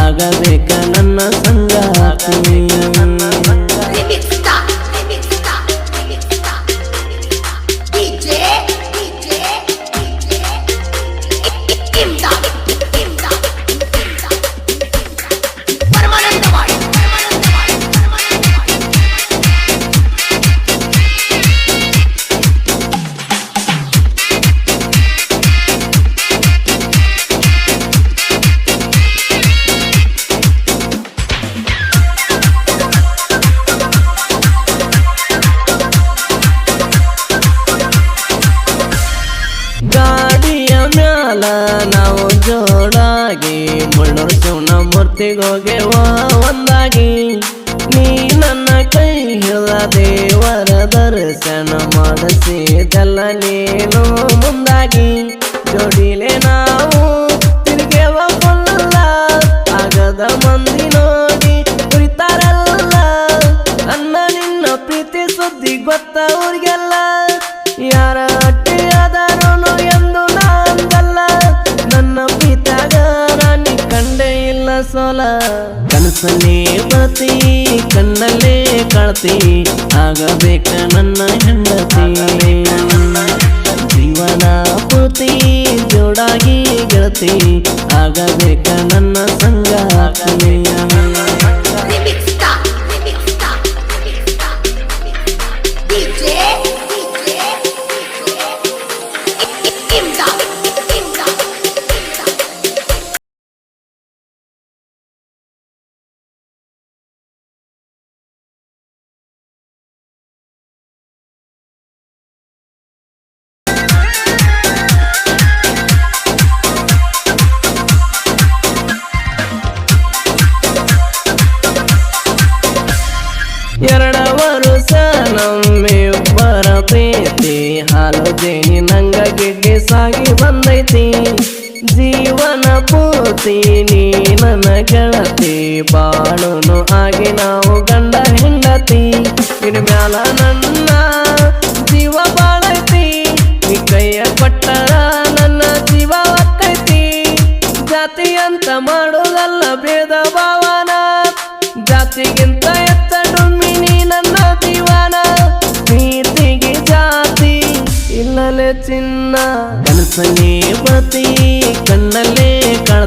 ಆಗಬೇಕ ನನ್ನ ಸಂಗಾತಿ ಗಾಡಿಯ ಮ್ಯಾಲ ನಾವು ಜೋಡಾಗಿ ಮುಳ್ಳೂರು ಶಿವನ ಮೂರ್ತಿಗೋಗೆವ ಒಂದಾಗಿ. ನೀ ನನ್ನ ಕೈ ಹಿಡಿದ ದೇವರ ದರ್ಶನ ಮಾಡಿಸಿದೆಲ್ಲ ನೀನು ಮುಂದಾಗಿ. ಜೋಡಿಲೆ ನಾವು ಬರ್ತಿ ಕಣ್ಣಲ್ಲೇ ಕಾಣ್ತಿ ಆಗಬೇಕ ನನ್ನ ಹೆಂಡತಿ. ಜೀವನ ಪೂರ್ತಿ ಜೋಡಾಗಿ ಗೆಳತಿ ಆಗಬೇಕ ನನ್ನ ಸಂಗಾತಿ. ನೀ ನನ್ನ ಗೆಳತಿ. ಬಾಳುನು ಆಗಿ ನಾವು ಗಂಡ ಹೆಂಡತಿ. ಇನ್ ಮ್ಯಾಲ ನನ್ನ ಜೀವ ಬಾಳೈತಿ. ಈ ಕೈಯ ಕೊಟ್ಟರ ನನ್ನ ಜೀವ ಒಕ್ಕೈತಿ ಜಾತಿ ಅಂತ ಮಾಡೋದಲ್ಲ ಭೇದ ಭಾವನ. ಜಾತಿಗಿಂತ ಎತ್ತ ಮಿನಿ ನನ್ನ ಜೀವನ. ಪ್ರೀತಿಗೆ ಜಾತಿ, ಇಲ್ಲಲೇ ಚಿನ್ನ. ಕನಸನೇ ಬರ್ತಿ ಕಣ್ಣಲ್ಲೇ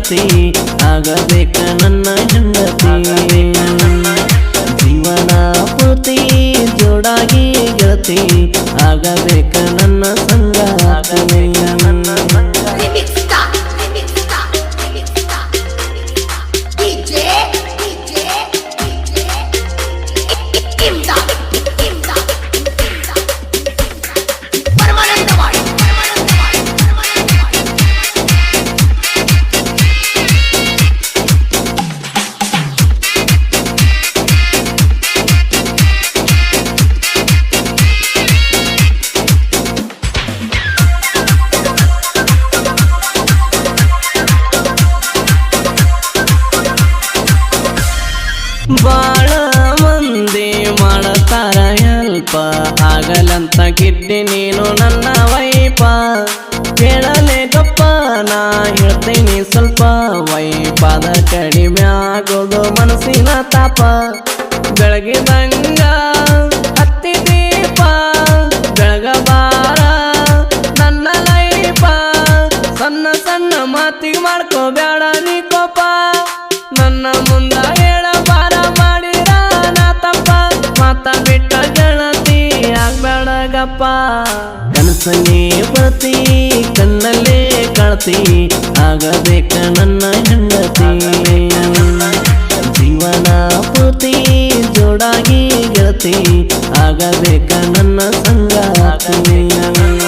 ಕಾಣ್ತಿ ಆಗಬೇಕ ನನ್ನ ಹೆಂಡತಿ. ಜೀವನ ಪೂರ್ತಿ ಜೋಡಾಗಿ ಗೆಳತಿ ಆಗಬೇಕ ನನ್ನ ಸಂಗಾತಿ. ಆಗಲಂತ ಗಿಡ್ಡಿ ನೀನು ನನ್ನ ವೈಪ. ಕೇಳಲೆ ಗಪ್ಪ, ನಾ ಹೇಳ್ತೀನಿ ಸ್ವಲ್ಪ ವೈಪಾದ ಕಡಿಮೆ ಆಗೋದು ಮನಸ್ಸಿನ ತಾಪ. ಬೆಳಗಿದಂಗ ಬರ್ತಿ ಕಣ್ಣಲ್ಲೇ ಕಾಣ್ತಿ ಆಗಬೇಕ ನನ್ನ ಹೆಂಡತಿ. ಜೀವನ ಪೂರ್ತಿ ಜೋಡಾಗಿ ಗೆಳತಿ ಆಗಬೇಕ ನನ್ನ ಸಂಗಾತಿ.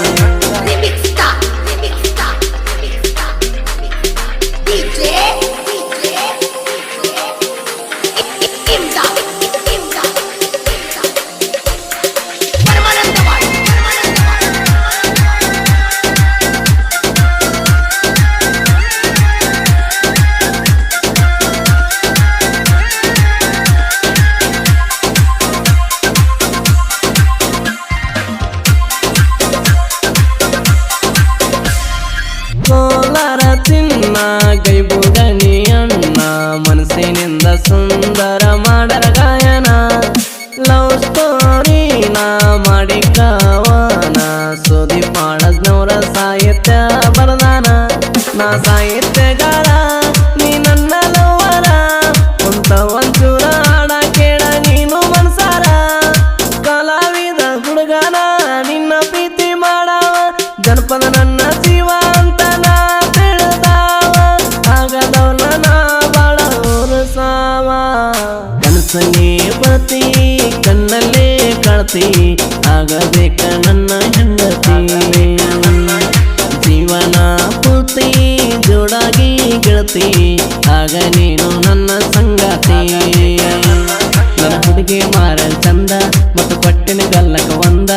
ಸಾಹಿತ್ಯ ಬರದಾನ? ನಾ ಸಾಹಿತ್ಯಗಾರ, ನೀ ನನ್ನ ಲವ್ವರ ಅಂತ ಒಂಚೂರ ಹಾಡ ಕೇಳ, ನೀನು ಮನ್ಸಾರ. ಕಲಾವಿದ ಹುಡುಗನ, ನಿನ್ನ ಪ್ರೀತಿ ಮಾಡವ. ಜನಪದ ನನ್ನ ಜೀವ ಅಂತ ನಾ ತಿಳಿದಾವ. ಆಗದವನ ನಾ ಬಾಳ ಸಾವ ಕನಸಲ್ಲಿ ಬತಿ ಕಣ್ಣಲ್ಲೇ ಕಾಳ್ತಿ ಆಗಬೇಕ ನನ್ನ ಗೆಳತಿ ಜೋಡಾಗಿ ಗೆಳತಿ ಆಗ ನೀನು ನನ್ನ ಸಂಗಾತಿ. ನನ್ನ ಹುಡುಗಿ ಮಾರ ಚಂದ, ಮತ್ತು ಪಟ್ಟಿನ ಗಲ್ಲಕ ಒಂದ.